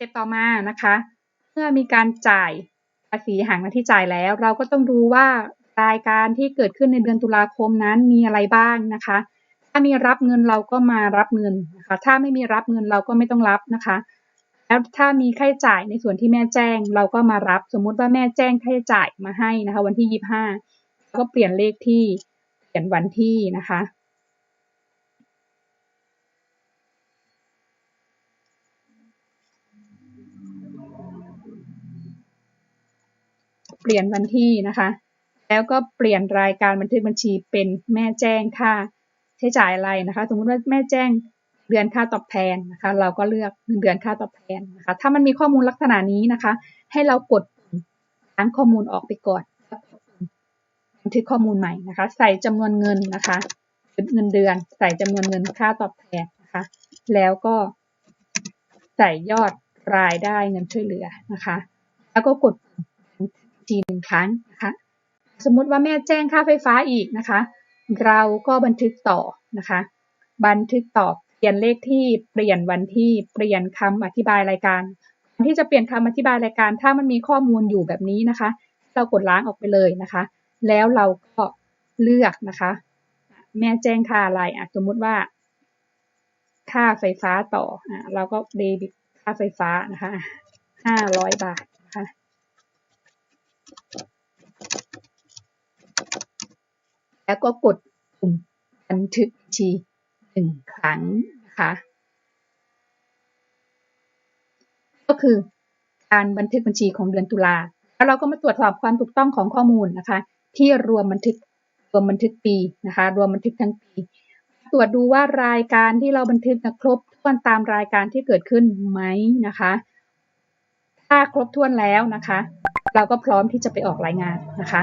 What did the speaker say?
เต็ปต่อมานะคะ เมื่อมีการจ่ายภาษีหางหน้าที่จ่ายแล้ว เราก็ต้องดูว่ารายการที่เกิดขึ้นในเดือนตุลาคมนั้นมีอะไรบ้างนะคะ ถ้ามีรับเงินเราก็มารับเงินนะคะถ้าไม่มีรับเงินเราก็ไม่ต้องรับนะคะ แล้วถ้ามีค่าใช้จ่ายในส่วนที่แม่แจ้ง เราก็มารับสมมุติว่าแม่แจ้งค่าใช้จ่ายมาให้นะคะ วันที่ยี่ห้าก็เปลี่ยนเลขที่เปลี่ยนวันที่นะคะ เปลี่ยนวันที่นะคะ แล้วก็เปลี่ยนรายการบันทึกบัญชีเป็นแม่แจ้งค่าใช้จ่ายอะไรนะคะ สมมุติว่าแม่แจ้งเดือนค่าตอบแทนนะคะ เราก็เลือกเดือนค่าตอบแทนนะคะ ถ้ามันมีข้อมูลลักษณะนี้นะคะ ให้เรากดล้างข้อมูลออกไปก่อนบันทึกข้อมูลใหม่นะคะ ใส่จำนวนเงินนะคะเงินเดือน ใส่จำนวนเงินค่าตอบแทนนะคะ แล้วก็ใส่ยอดรายได้เงินช่วยเหลือนะคะ แล้วก็กด ทีหนึ่งครั้งนะคะ สมมุติว่าแม่แจ้งค่าไฟฟ้าอีกนะคะ เราก็บันทึกต่อนะคะ บันทึกต่อเปลี่ยนเลขที่เปลี่ยนวันที่เปลี่ยนคำอธิบายรายการที่จะเปลี่ยนคำอธิบายรายการ ถ้ามันมีข้อมูลอยู่แบบนี้นะคะ เรากดล้างออกไปเลยนะคะ แล้วเราก็เลือกนะคะ แม่แจ้งค่าอะไรอะสมมุติว่า ค่าไฟฟ้าต่ออะเราก็เดบิตค่าไฟฟ้านะคะห้าร้อยบาทนะคะ แล้วก็กดปุ่มบันทึกบัญชีหนึ่งครั้งนะคะ ก็คือการบันทึกบัญชีของเดือนตุลาแล้วเราก็มาตรวจสอบความถูกต้องของข้อมูลนะคะ ที่รวมบันทึกรวมบันทึกปีนะคะ รวมบันทึกทั้งปี ตรวจดูว่ารายการที่เราบันทึกนะครบถ้วนตามรายการที่เกิดขึ้นไหมนะคะ ถ้าครบถ้วนแล้วนะคะ เราก็พร้อมที่จะไปออกรายงานนะคะ